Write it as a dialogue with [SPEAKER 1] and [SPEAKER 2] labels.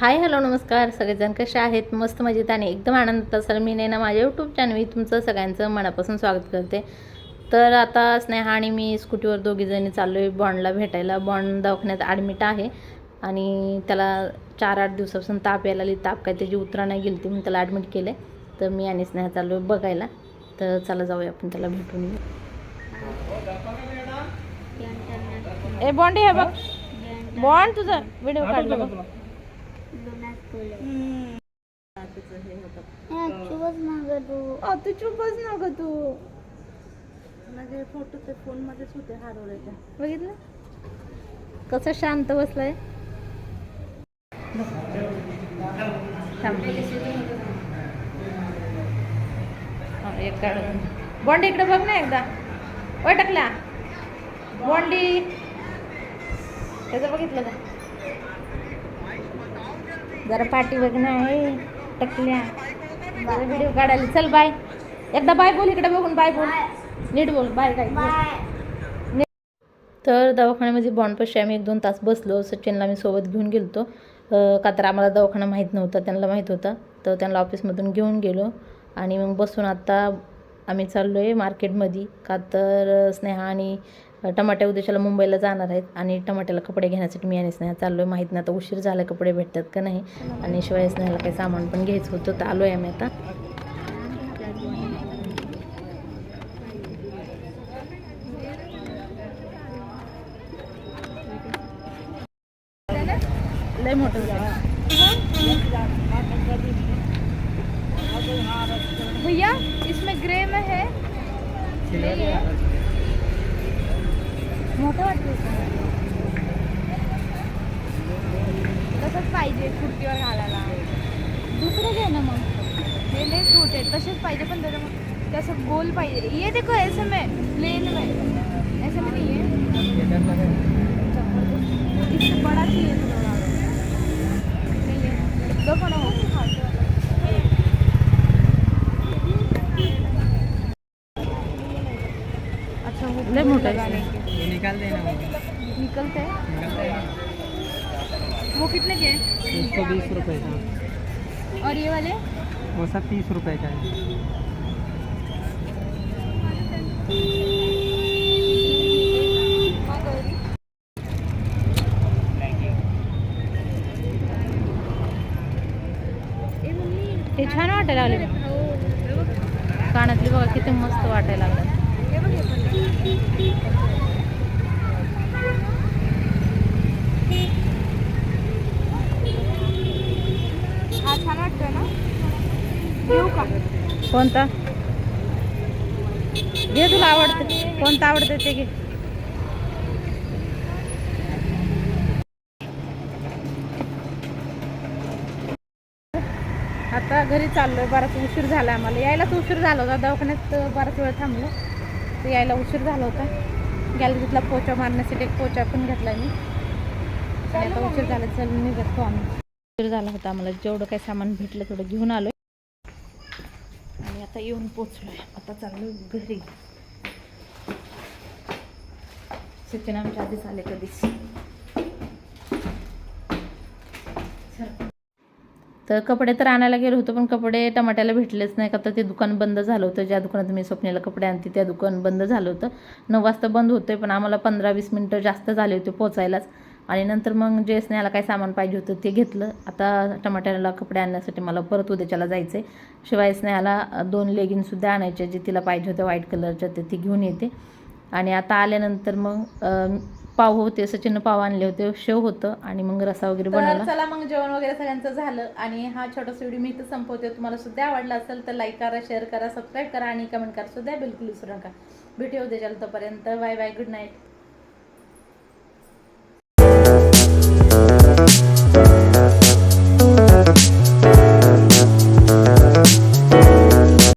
[SPEAKER 1] Hi hello नमस्कार. सगळेजण कसे आहेत? मस्त मजेत आणि एकदम आनंदात असाल. मी नाही ना माझ्या यूट्यूब चॅनल तुमचं सगळ्यांचं मनापासून स्वागत करते. तर आता स्नेहा आणि मी स्कूटीवर दोघीजणी चाललो आहे बॉन्डला भेटायला. बॉन्ड दवाखान्यात ॲडमिट आहे आणि त्याला चार आठ दिवसापासून ताप यायला आली ताप काय त्याची उतरा नाही गेली म्हणून त्याला ॲडमिट केलं तर मी आणि स्नेहा चाललो आहे बघायला. तर चला जाऊया आपण त्याला भेटून येऊ ए बॉन्ड हे बघ. बॉन्ड तुझा. व्हिडिओ काढला तू. चुपच ना ग तू. माझे फोटो ते फोन मध्येच होते हरवल्याच्या. बघितलं? कसं शांत बसलाय? एक बॉन्डी इकडे बघ ना एकदा. ओय टाकला. बॉन्डी त्याचं बघितलं का? जरा पाठी बघ ना आहे. टकल्या. जरा व्हिडिओ काढायला. चल बाय एकदा बाय बोल इकडे बघून बाय बोल. नीट बोल बाय काय तर दवाखान्यामध्ये बॉन्डपाशी आम्ही एक दोन तास बसलो. सचिनला मी सोबत घेऊन गेलतो. अं, का तर आम्हाला दवाखाना माहीत नव्हता त्यांना माहीत होता. तर त्यांना ऑफिसमधून घेऊन गेलो. आणि मग बसून आता आम्ही चाललो आहे मार्केटमध्ये. का तर स्नेहा आणि टमाट्या उद्याच्याला मुंबईला जाणार आहेत आणि टमाट्याला कपडे घेण्यासाठी मी आणि स्नेहा चाललो आहे माहीत नाही आता उशीर झाला कपडे भेटतात का नाही. आणि शिवाय स्नेहाला काही सामान पण घ्यायचं होतं तर आलो आहे आम्ही आता. लय मोठं
[SPEAKER 2] भैया इसमें ग्रे में है.
[SPEAKER 1] मोठं वाटतं
[SPEAKER 2] तसंच पाहिजे कुर्तीवर घालायला.
[SPEAKER 1] दुसरं घे ना मग.
[SPEAKER 2] हे लय छोटे तसेच पाहिजे पण त्याचं मग तसं गोल पाहिजे. ये देखो ऐसे में. प्लेन में. निकलते हैं। वो कितने के हैं?
[SPEAKER 3] एक सौ बीस रुपये का।
[SPEAKER 2] और ये वाले?
[SPEAKER 3] वो सब तीस रुपये का है।
[SPEAKER 1] हे छान वाटायला लागले. कानातली बघा किती मस्त वाटायला लागलं. कोणता? घे तुला आवडते. कोणता आवडते ते घे. आता घरी चाललोय. बराच उशीर झाला आम्हाला. यायलाच उशीर झाला होता. दवाखान्यात बराच वेळ थांबलो. तर यायला उशीर झाला होता. गॅलरीतला पोचा मारण्यासाठी एक पोचा पण घेतला मी. आणि आता उशीर झाला. चल निघतो आम्ही. झाला होता. आम्हाला जेवढं काही सामान भेटलं तेवढं घेऊन आलो आणि आता येऊन पोचलोय आता चाललो घरी. सचिन आमच्या आधीच आले कधीच. तर कपडे तर आणायला गेलो होतो पण कपडे टमाट्याला भेटलेच नाही का तर ते दुकान बंद झालं होतं. ज्या दुकानात मी स्वप्नेला कपडे आणते त्या दुकान बंद झालं होतं. नऊ वाजता बंद होते पण आम्हाला पंधरा वीस मिनटं जास्त झाले होते पोचायलाच आणि नंतर मग जे स्नेहाला काय सामान पाहिजे होतं ते घेतलं. आता टमाट्याला कपडे आणण्यासाठी मला परत उद्याच्याला जायचं आहे शिवाय स्नेहाला दोन लेगिन्ससुद्धा आणायचे जे तिला पाहिजे होत्या व्हाईट कलरच्या ते ती घेऊन येते. आणि आता आल्यानंतर मग पाव होते सचिन पाव आणले होते शेव होतं आणि मग रसा वगैरे बनवला. चला मग जेवण वगैरे सगळ्यांचं झालं आणि हा छोटासा व्हिडिओ मी इथं संपवते. तुम्हाला सुद्धा आवडला असेल तर लाईक करा शेअर करा सबस्क्राईब करा आणि कमेंट करा सुद्धा बिलकुल विसरू नका. भेटू उद्या तोपर्यंत. Bye bye good night